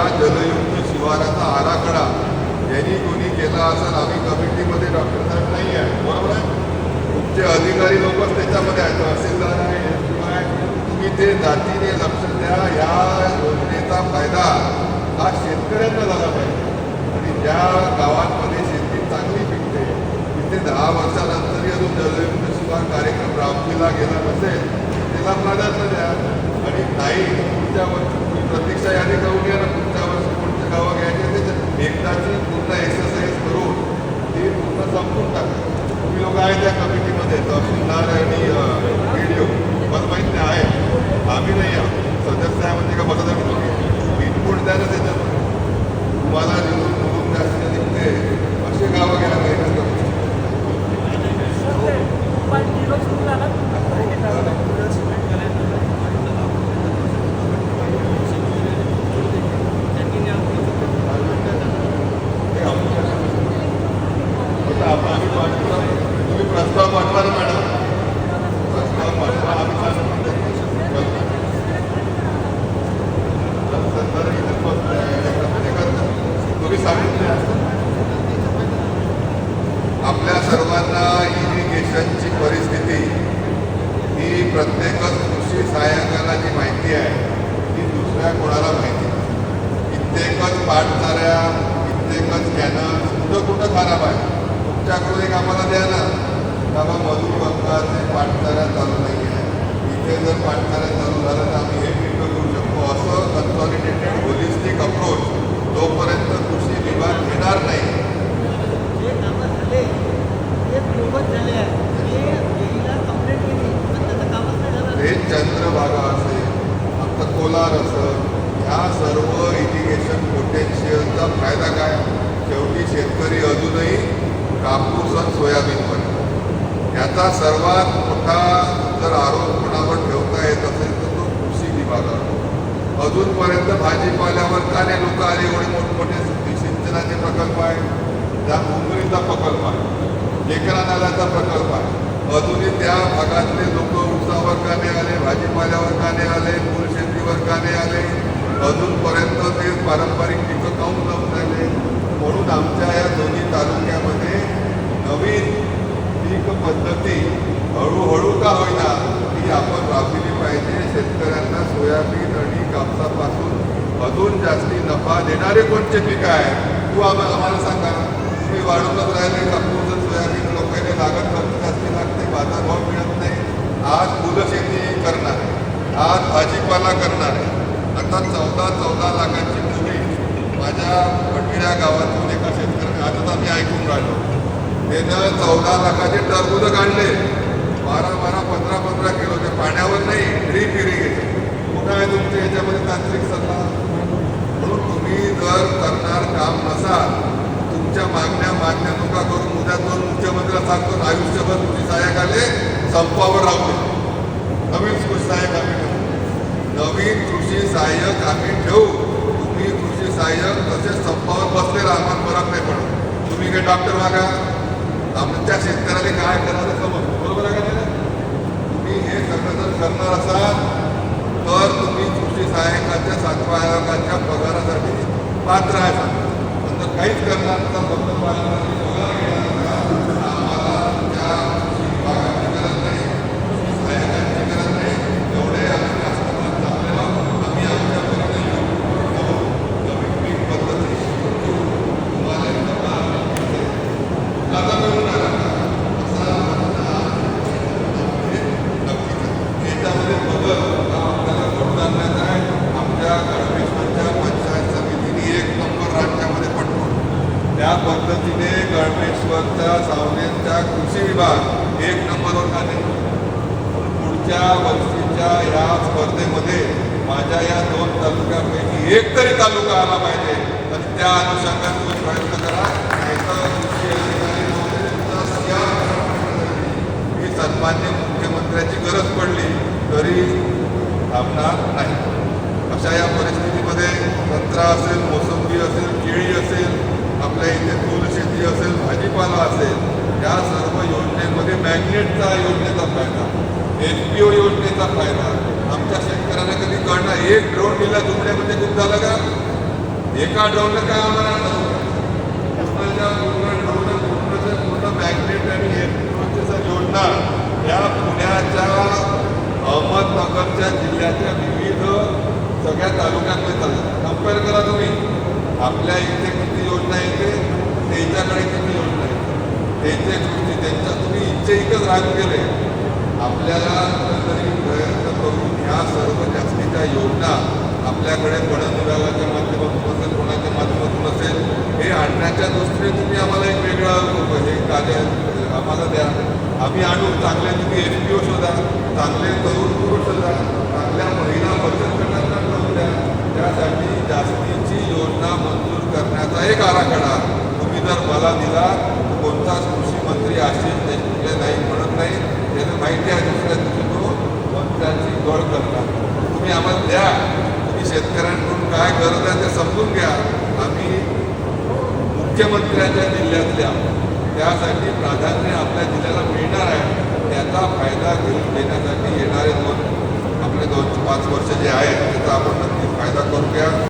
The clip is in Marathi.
या जलयुक्त शिवाराचा आराखडा यांनी कोणी केला असेल आम्ही कमिटीमध्ये डॉक्टर साहेब नाही आहे बरोबर आहे? तुमचे अधिकारी लोकच त्याच्यामध्ये आहेत. तहसीलदार आहे शिवाय तुम्ही ते जातीने लक्ष द्या. या योजनेचा फायदा हा शेतकऱ्यांना झाला पाहिजे. आणि ज्या गावांमध्ये शेती चांगली पिकते तिथे दहा वर्षानंतरही अजून जलयुक्त शिवार कार्यक्रम राबविला गेला नसेल त्याला प्राधान्य द्या. आणि नाही तुमच्यावर प्रतीक्षा यादी करून घ्या ना पुढच्या वर्षी कोणत्या गावं घ्यायचे त्याच्यात पूर्ण एक्सरसाइज करून ती पूर्ण संपून टाका. तुम्ही लोक आहे त्या कमिटीमध्ये तहसीलदार आणि व्हिडिओ मला माहीत नाही आहे. आम्ही नाही आहोत. सदस्य आहे म्हणजे का बघत इनपुट द्यायला देतात त्याच्यात तुम्हाला निवडून निवडून जास्त निघते असे गावं घ्यायला पाहिजे आता आपण आम्ही पाठवतो तुम्ही प्रस्ताव पाठवा ना मॅडम प्रस्ताव पाठवा आम्ही सांगतो. तर इथे प्रत्येकाचं तुम्ही सांगितलं आपल्या सर्वांना सिंचनची परिस्थिती ही प्रत्येकच कृषी सहाय्यकाला जी माहिती आहे ती दुसऱ्या कोणाला माहिती कित्येकच पाठणाऱ्या कित्येकच कॅनल कुठं कुठं खराब आहे तुमच्याकडून एक आम्हाला द्या ना बाबा मधुर बंगाचे पाठणाऱ्या चालू नाही आहे इथे जर पाठणाऱ्या चालू झालं तर आम्ही हे पिकं करू शकतो. असं कन्सॉलिडेटेड होलिस्टिक अप्रोच जोपर्यंत कृषी विभाग घेणार नाही जे कामं झाले ते पूर्वच झाले आहे ते देवीला कंप्लेंट केली पण त्याचं कामच नाही झालं हे चंद्रभागा असेल आता कोलार असेल ह्या सर्व इरिगेशन पोटेन्शियलचा फायदा काय की शेतकरी अजूनही कापूस आणि सोयाबीन पण याचा सर्वात मोठा जर आरोप कोणावर ठेवता येत असेल तर तो कृषी विभागावर. अजूनपर्यंत भाजीपाल्यावर का नाही लोक आले एवढे मोठमोठे सिंचनाचे प्रकल्प आहे त्या भुमरीचा प्रकल्प आहे. लेकरा नाल्याचा प्रकल्प आहे. अजूनही त्या भागातले लोक उसावर का नाही आले भाजीपाल्यावर का नाही आले फुलशेतीवर का नाही आले. अजूनपर्यंत ते पारंपरिक पिकं काऊन लावून राहिले? म्हणून आमच्या या दोन्ही तालुक्यामध्ये नवीन पीक पद्धती हळूहळू का होईना ही आपण राबविली पाहिजे. शेतकऱ्यांना सोयाबीन आणि कापसापासून अजून जास्ती नफा देणारे कोणते पीक आहे तू आम्हाला आम्हाला सांगा. तुम्ही वाढवतच राहिले कापूस सोयाबीन लोकांनी लागत खर्च जास्ती लागते बाजारभाव मिळत नाही. आज फुलं शेती करणार आहे आज भाजीपाला करणार. आहे आता चौदा चौदा लाखांची माझ्या भटिड्या गावातून एका शेतकऱ्याने तर आम्ही ऐकून राहिलो त्यानं चौदा लाखाचे टरबूज काढले. बारा बारा पंधरा पंधरा किलो. ते पाण्यावर नाही ड्रीप इरिगेशन कुठं आहे तुमच्या याच्यामध्ये तांत्रिक सल्ला? म्हणून तुम्ही जर करणार काम नसाल तुमच्या मागण्या मान्य नका करून उद्या दोन मुख्यमंत्र्या सांगतो आयुष्यभर कृषी सहाय्यक आले संपावर राहू नवीन कृषी सहाय्यक आम्ही ठेवू. नवीन कृषी सहाय्यक आम्ही ठेवू. सहाय्यक तसेच संपावर बसले आम्हाला फरक नाही पडत. तुम्ही काही डॉक्टर मागा आमच्या शेतकऱ्याला काय करायचं समज बरोबर आहे का तुम्ही हे सगळं जर करणार असाल तर तुम्ही कृषी सहाय्यकाच्या सातवा आयोगाच्या पगारासाठी पात्र आहे. पण जर काहीच करणार तर फक्त पगार घेणार असाल, तर आम्हाला त्या कृषी विभागाची गरज नाही कृषी सहाय्यकांची गरज नाही एवढे आम्ही जास्त मत टाकलेलं आम्ही आमच्या परीने येऊ. नवीन पीक पद्धती शिकवू. तुम्हाला इथं काम असेल. आता मिळून आला का? असा माझा याच्यामध्ये बदल हा आपल्याला घडून आणण्याचा आहे आमच्या गणवेश्वरच्या पंचायत समितीने एक नंबर राज्यामध्ये पटवून त्या पद्धतीने गणवेश्वरच्या सावनेचा कृषी विभाग एक नंबरवर आले पुढच्या वर्षीच्या या स्पर्धेमध्ये माझ्या या दोन तालुक्यापैकी एक तरी तालुका आला पाहिजे. आणि त्या अनुषंगाने तुम्ही प्रयत्न करा. नाहीतर ही सन्मान्य मुख्यमंत्र्याची गरज पडली तरी थांबणार नाही. अशा या परिस्थितीमध्ये संत्रा असेल मोसंबी असेल आपल्या इथे फुलशेती असेल भाजीपाला असेल या सर्व योजनेमध्ये मॅग्नेटचा योजनेचा फायदा एन पी ओ योजनेचा फायदा. आमच्या शेतकऱ्यांना कधी कळणार एक ड्रोन दिला दुमड्यामध्ये खूप झालं का? एका ड्रोनला काय आम्हाला पूर्णच्या पूर्ण ड्रोन पूर्णच्या पूर्ण मॅग्नेट आणि एअरपोर्टच्या योजना या पुण्याच्या अहमदनगरच्या जिल्ह्याच्या विविध सगळ्या तालुक्यांमध्ये चालतात. कंपेअर करा तुम्ही. आपल्या इथे योजना येते त्यांच्याकडे किती योजना येते त्यांच्या गोष्टी त्यांच्या तुम्ही इच्छे इथंच राहून गेले. आपल्याला तरी प्रयत्न करून ह्या सर्व जास्तीच्या योजना आपल्याकडे पणन विभागाच्या माध्यमातून असेल कोणाच्या माध्यमातून असेल हे आणण्याच्या दृष्टीने तुम्ही आम्हाला एक वेगळा हे कार्य आम्हाला द्या. आम्ही आणू चांगले तुम्ही एन पी ओ शोधा चांगले करून पुरुष शोधा चांगल्या महिला बचत गटांना करून द्या त्यासाठी जास्तीची योजना मंजूर करण्याचा एक आराखडा. तुम्ही जर मला दिला कोणताच कृषी मंत्री आशिष देशमुखले नाही म्हणत नाही. त्याला माहिती आहे दुसऱ्या दिवशी तो मंत्र्यांची गळ करतात तुम्ही आम्हाला द्या. तुम्ही शेतकऱ्यांकडून काय गरज आहे ते समजून घ्या. आम्ही मुख्यमंत्र्यांच्या जिल्ह्यातल्या त्यासाठी प्राधान्य आपल्या जिल्ह्याला मिळणार आहे. त्याचा फायदा घेऊन घेण्यासाठी येणारे दोन आपले दोन पाच वर्ष जे आहेत त्याचा आपण नक्की फायदा करून घ्या